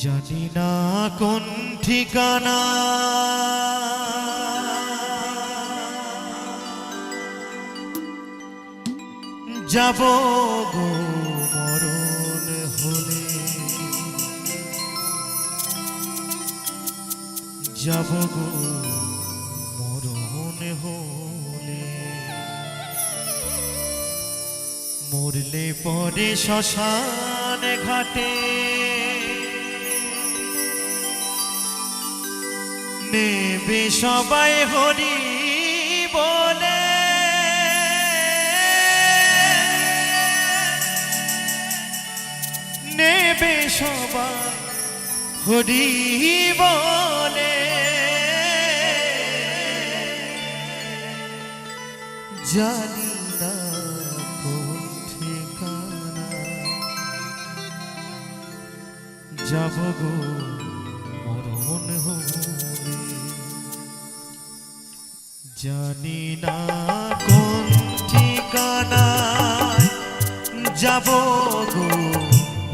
জানি না কোন ঠিকানা। যাব গো মরণ হলে। যাব গো মরণ হলে। মরলে পরে শ্মশান ঘাটে নেবে সবাই হরি বলে। নেবে সবাই হরি বলে। জানি না কোন ঠিকানা। যাব গো মরণ হলে জানি না কোন ঠিকানায় যাব গো।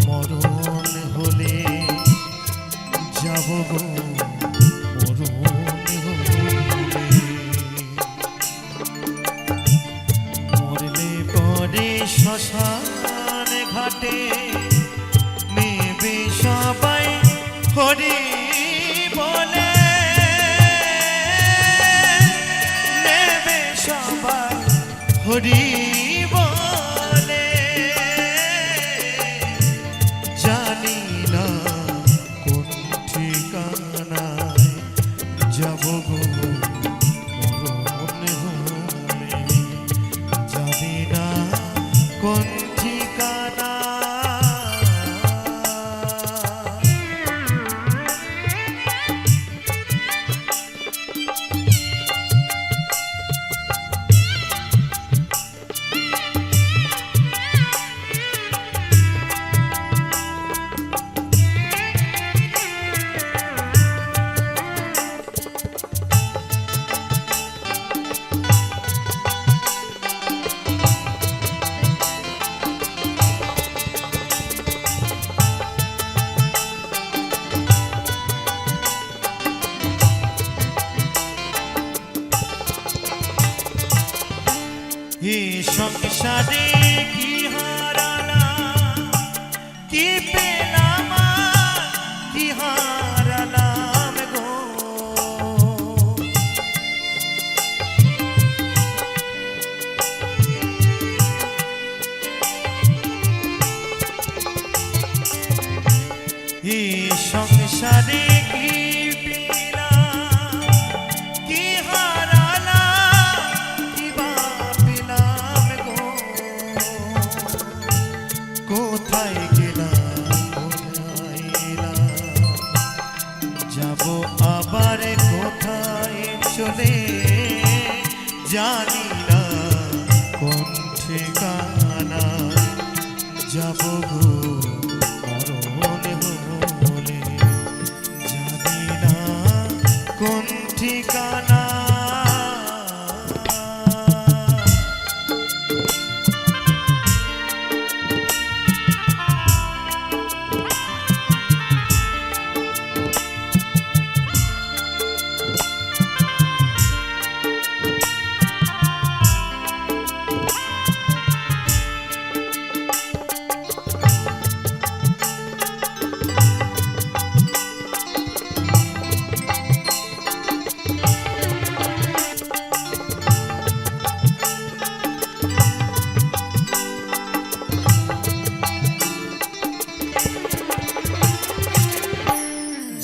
মরণ হলে যাব গো। শ্মশান ঘাটে সবাই হরি। সবাই হরি বলে। জানি না কোন ঠিকানায় যাব গো। হে সংসারে কি হারালাম কি পেলাম কি হারালাম গো? হে সংসারে জানি না কোন ঠিকানা যাব গো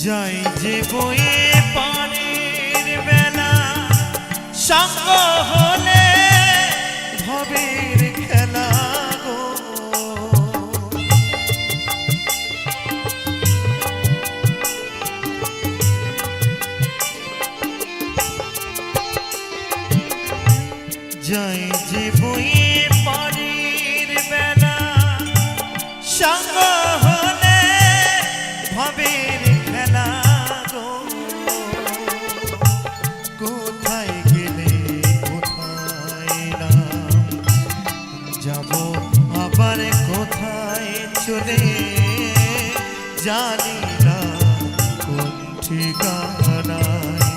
যাই যে বয়ে পানির বেলা সঙ্গ হলে ভবের খেলা গো। যাই যে বয়ে চলে জানি না ঠিকানায়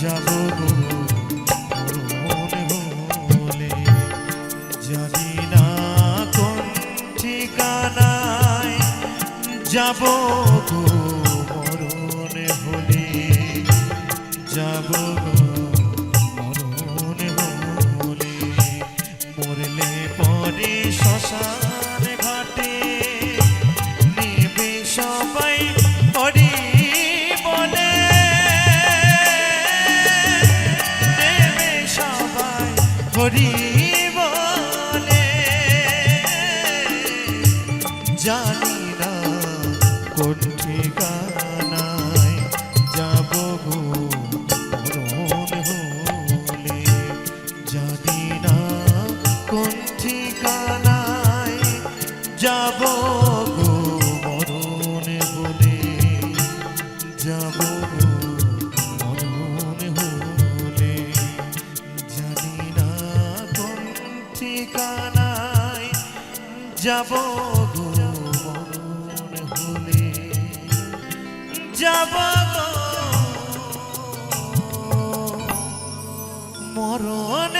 যাব হলে জানি না কোন ঠিকানায় যাব মরণ হলে যাব হরি যাব হলে। যাব মরণ